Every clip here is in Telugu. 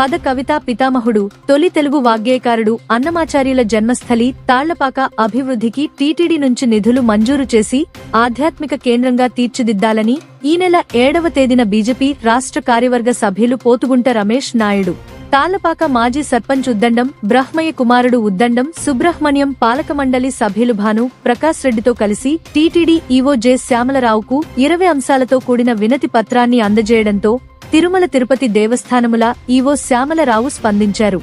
పద కవితా పితామహుడు తొలి తెలుగు వాగ్గేయకారుడు అన్నమాచార్యుల జన్మస్థలి తాళ్ళపాక అభివృద్ధికి టీటీడీ నుంచి నిధులు మంజూరు చేసి ఆధ్యాత్మిక కేంద్రంగా తీర్చిదిద్దాలని ఈ నెల ఏడవ తేదీన బీజేపీ రాష్ట్ర కార్యవర్గ సభ్యులు పోతుగుంట రమేష్ నాయుడు. తాళ్ళపాక మాజీ సర్పంచ్ ఉద్దండం బ్రహ్మయ్య కుమారుడు ఉద్దండం సుబ్రహ్మణ్యం పాలక మండలి సభ్యులు భాను ప్రకాష్ రెడ్డితో కలిసి టీటీడీ ఈవో జె. శ్యామలరావుకు ఇరవై అంశాలతో కూడిన వినతి పత్రాన్ని అందజేయడంతో తిరుమల తిరుపతి దేవస్థానముల ఈవో శ్యామలరావు స్పందించారు.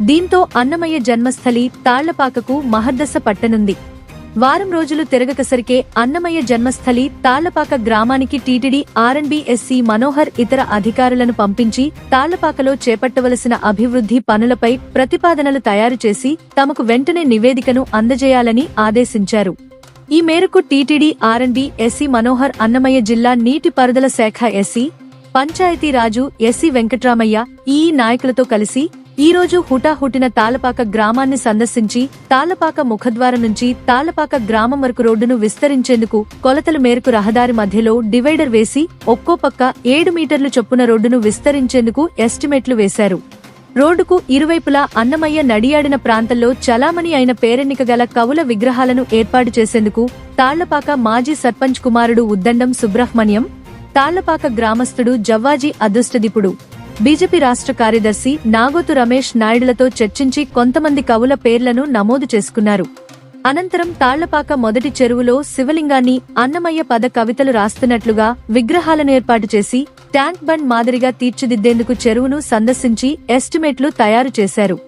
దీంతో అన్నమయ్య జన్మస్థలి తాళ్ళపాకకు మహర్దశ పట్టనుంది. వారం రోజులు తిరగకసరికే అన్నమయ్య జన్మస్థలి తాళ్ళపాక గ్రామానికి టీటీడీ ఆర్ఎన్బిఎస్సి మనోహర్ ఇతర అధికారులను పంపించి తాళ్ళపాకలో చేపట్టవలసిన అభివృద్ధి పనులపై ప్రతిపాదనలు తయారు చేసి తమకు వెంటనే నివేదికను అందజేయాలని ఆదేశించారు. ఈ మేరకు TTD RNB SC Manohar Annamayya జిల్లా నీటిపారుదల శాఖ ఎస్సీ పంచాయతీరాజు ఎస్సీ వెంకట్రామయ్య ఈ నాయకులతో కలిసి ఈ రోజు హుటాహుటిన తాలపాక గ్రామాన్ని సందర్శించి తాలపాక ముఖద్వారం నుంచి తాలపాక గ్రామం వరకు రోడ్డును విస్తరించేందుకు కొలతల మేరకు రహదారి మధ్యలో డివైడర్ వేసి ఒక్కో పక్క ఏడు మీటర్లు చొప్పున రోడ్డును విస్తరించేందుకు ఎస్టిమేట్లు వేశారు. రోడ్డుకు ఇరువైపులా అన్నమయ్య నడియాడిన ప్రాంతంలో చలామణి అయిన పేరెన్నిక గల కవుల విగ్రహాలను ఏర్పాటు చేసేందుకు తాళ్ళపాక మాజీ సర్పంచ్ కుమారుడు ఉద్దండం సుబ్రహ్మణ్యం తాళ్ళపాక గ్రామస్థుడు జవ్వాజీ అదృష్టదిపుడు. బీజేపీ రాష్ట్ర కార్యదర్శి నాగోతు రమేష్ నాయుడులతో చర్చించి కొంతమంది కవుల పేర్లను నమోదు చేసుకున్నారు. అనంతరం తాళ్ళపాక మొదటి చెరువులో శివలింగాన్ని అన్నమయ్య పద కవితలు రాస్తున్నట్లుగా విగ్రహాలను ఏర్పాటు చేసి ట్యాంక్ బండ్ మాదిరిగా తీర్చిదిద్దేందుకు చెరువును సందర్శించి ఎస్టిమేట్లు తయారు చేశారు.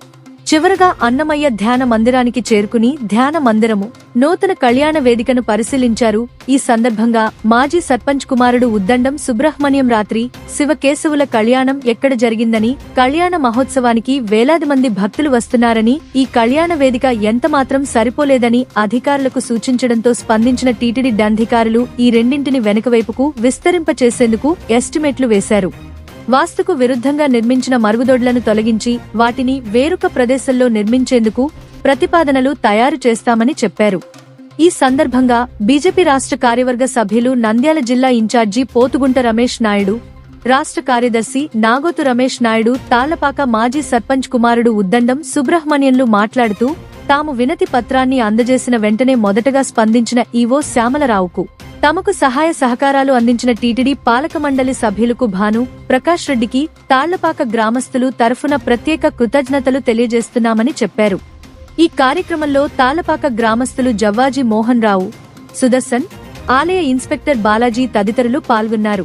చివరగా అన్నమయ్య ధ్యాన మందిరానికి చేరుకుని ధ్యాన మందిరము నూతన కళ్యాణ వేదికను పరిశీలించారు. ఈ సందర్భంగా మాజీ సర్పంచ్ కుమారుడు ఉద్దండం సుబ్రహ్మణ్యం రాత్రి శివకేశవుల కళ్యాణం ఎక్కడ జరిగిందని కళ్యాణ మహోత్సవానికి వేలాది మంది భక్తులు వస్తున్నారని ఈ కళ్యాణ వేదిక ఎంతమాత్రం సరిపోలేదని అధికారులకు సూచించడంతో స్పందించిన టీటీడీ దంధికారులు ఈ రెండింటిని వెనుకవైపుకు విస్తరింపచేసేందుకు ఎస్టిమేట్లు వేశారు. వాస్తుకు విరుద్ధంగా నిర్మించిన మరుగుదొడ్లను తొలగించి వాటిని వేరొక ప్రదేశంలో నిర్మించేందుకు ప్రతిపాదనలు తయారు చేస్తామని చెప్పారు. ఈ సందర్భంగా బీజేపీ రాష్ట్ర కార్యవర్గ సభ్యులు నంద్యాల జిల్లా ఇన్ఛార్జి పోతుగుంట రమేష్ నాయుడు రాష్ట్ర కార్యదర్శి నాగోతు రమేష్ నాయుడు తాళ్ళపాక మాజీ సర్పంచ్ కుమారుడు ఉద్దండం సుబ్రహ్మణ్యంలు మాట్లాడుతూ తాము వినతి పత్రాన్ని అందజేసిన వెంటనే మొదటగా స్పందించిన ఈవో శ్యామలరావుకు తమకు సహాయ సహకారాలు అందించిన టీటీడీ పాలక మండలి సభ్యులకు భాను ప్రకాష్ రెడ్డికి తాళ్ళపాక గ్రామస్తులు తరఫున ప్రత్యేక కృతజ్ఞతలు తెలియజేస్తున్నామని చెప్పారు. ఈ కార్యక్రమంలో తాళ్ళపాక గ్రామస్తులు జవ్వాజీ మోహన్ రావు సుదర్శన్ ఆలయ ఇన్స్పెక్టర్ బాలాజీ తదితరులు పాల్గొన్నారు.